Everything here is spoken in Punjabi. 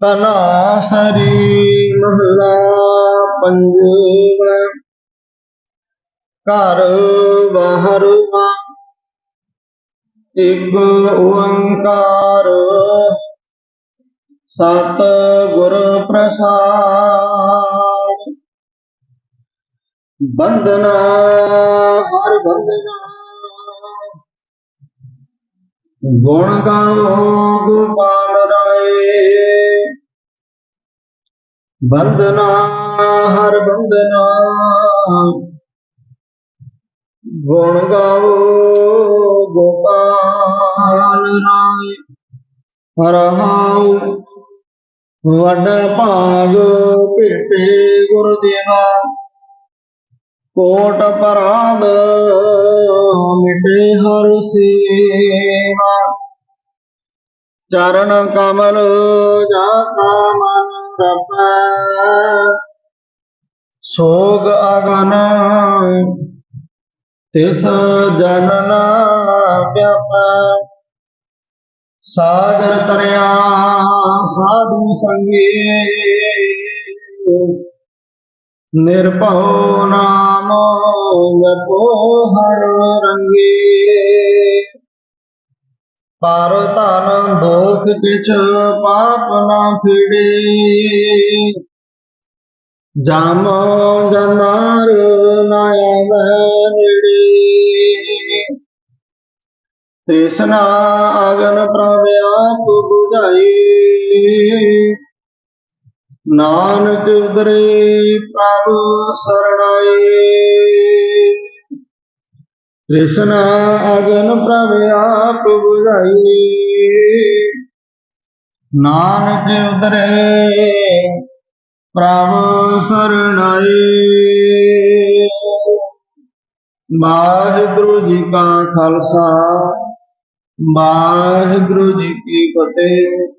ਤਨਾ ਸਰੀ ਮਹਲਾ ਪੰਜਵਾ। ਘਰ ਬਾਹਰਵਾ ਇਕ ਓੰਕਾਰ। ਸਤ ਗੁਰ ਪ੍ਰਸਾਦ। ਬੰਦਨਾ ਹਰ ਬੰਦਨਾ ਗੁਣ ਗਾਓ ਗੋਪਾਲ ਬੰਦਨਾ ਹਰ ਬੰਦਨਾ ਗੁਣ ਗਾਓ ਗੋਪਾਲ ਰਾਏ ਰਹਾਉ ਵੱਡ ਭਾਗ ਭੇਟੇ ਗੁਰਦੇਵਾ ਕੋਟ ਪਰਾਦ ਮਿਟੇ ਹਰ ਸੇਵਾ। ਚਰਨ ਕਮਲ ਜਾ ਮਨ ਰਪੈ ਸੋਗ ਅਗਨ, ਤਿਸ ਜਨ ਨਾ ਵਿਆਪੈ। ਸਾਗਰ ਤਰਿਆ ਸਾਧੂ ਸੰਗੇ। ਨਿਰਭਉ ਨਾਮ ਜਪੋ ਹਰ ਰੰਗੇ। ਪਰ ਧਨ ਦੋਖ ਕਿਛ ਪਾਪ ਨਾ ਫਿੜੇ। ਜਮ ਜਨਾਰ ਨਾ ਨੇੜੇ। ਤ੍ਰਿਸ਼ਨਾ ਅਗਨ ਪ੍ਰਭ ਆਪ 부ਝਾਈ ਨਾਨਕ ਉਦਰੇ ਪ੍ਰਭ ਸਰਣਾਈ। ਕ੍ਰਿਸ਼ਨ ਅਗਨ ਪ੍ਰਭ ਆਪ 부ਝਾਈ ਨਾਨਕ ਉਦਰੇ ਪ੍ਰਭ ਸਰਣਾਈ ਵਾਹਿਗੁਰੂ ਜੀ ਕਾ ਖਾਲਸਾ, ਵਾਹਿਗੁਰੂ ਜੀ ਕੀ ਫਤਿਹ।